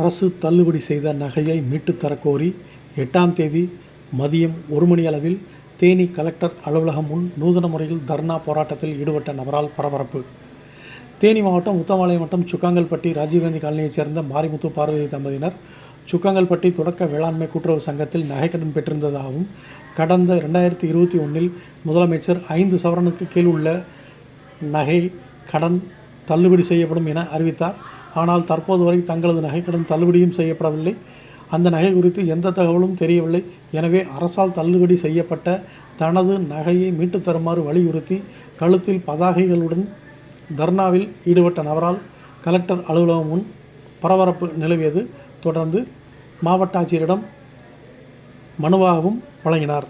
அரசு தள்ளுபடி செய்த நகையை மீட்டுத் எட்டாம் தேதி மதியம் ஒரு மணி அளவில் தேனி கலெக்டர் அலுவலகம் முன் நூதன முறையில் தர்ணா போராட்டத்தில் ஈடுபட்ட நபரால் பரபரப்பு. தேனி மாவட்டம் உத்தமாலயம் வட்டம் சுக்காங்கல்பட்டி ராஜீவ்காந்தி காலனியைச் சேர்ந்த மாரிமுத்து பார்வதி தம்பதியினர் சுக்காங்கல்பட்டி தொடக்க வேளாண்மை கூட்டுறவு சங்கத்தில் நகைக்கடன் பெற்றிருந்ததாகவும் கடந்த ரெண்டாயிரத்தி இருபத்தி ஒன்றில் முதலமைச்சர் ஐந்து சவரனுக்கு கீழ் உள்ள நகை கடன் தள்ளுபடி செய்யப்படும் என அறிவித்தார். ஆனால் தற்போது வரை தங்களது நகைக்கடன் தள்ளுபடியும் செய்யப்படவில்லை. அந்த நகை குறித்து எந்த தகவலும் தெரியவில்லை. எனவே அரசால் தள்ளுபடி செய்யப்பட்ட தனது நகையை மீட்டுத் தருமாறு வலியுறுத்தி கழுத்தில் பதாகைகளுடன் தர்ணாவில் ஈடுபட்ட நபரால் கலெக்டர் அலுவலகம் முன் பரபரப்பு நிலவியது. தொடர்ந்து மாவட்ட ஆட்சியரிடம் மனுவாகவும் வழங்கினார்.